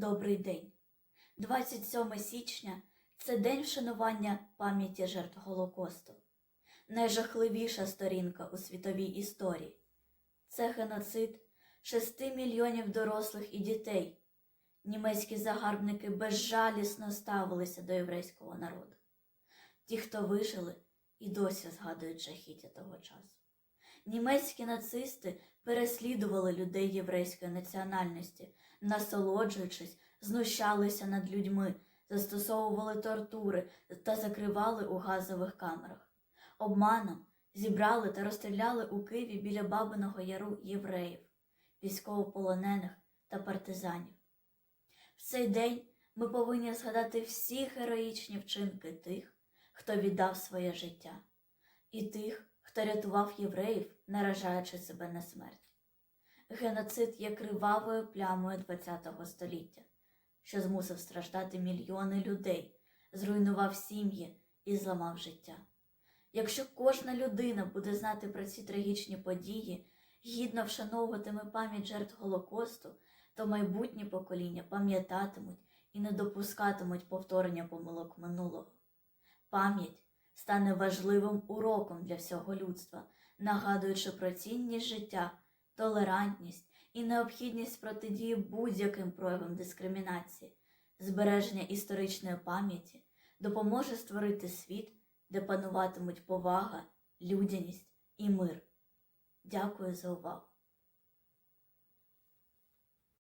добрий день. 27 січня це день вшанування пам'яті жертв Голокосту. Найжахливіша сторінка у світовій історії. Це геноцид 6 мільйонів дорослих і дітей. Німецькі загарбники безжалісно ставилися до єврейського народу. Ті, хто вижили, і досі згадують жахіття того часу. Німецькі нацисти переслідували людей єврейської національності, насолоджуючись, знущалися над людьми, застосовували тортури та закривали у газових камерах. Обманом зібрали та розстріляли у Києві біля Бабиного Яру євреїв, військовополонених та партизанів. В цей день ми повинні згадати всі героїчні вчинки тих, хто віддав своє життя, і тих, хто рятував євреїв, наражаючи себе на смерть. Геноцид є кривавою плямою ХХ століття, що змусив страждати мільйони людей, зруйнував сім'ї і зламав життя. Якщо кожна людина буде знати про ці трагічні події, гідно вшановуватиме пам'ять жертв Голокосту, то майбутні покоління пам'ятатимуть і не допускатимуть повторення помилок минулого. Пам'ять стане важливим уроком для всього людства, нагадуючи про цінність життя, толерантність і необхідність протидії будь-яким проявам дискримінації, збереження історичної пам'яті допоможе створити світ, де пануватимуть повага, людяність і мир. Дякую за увагу.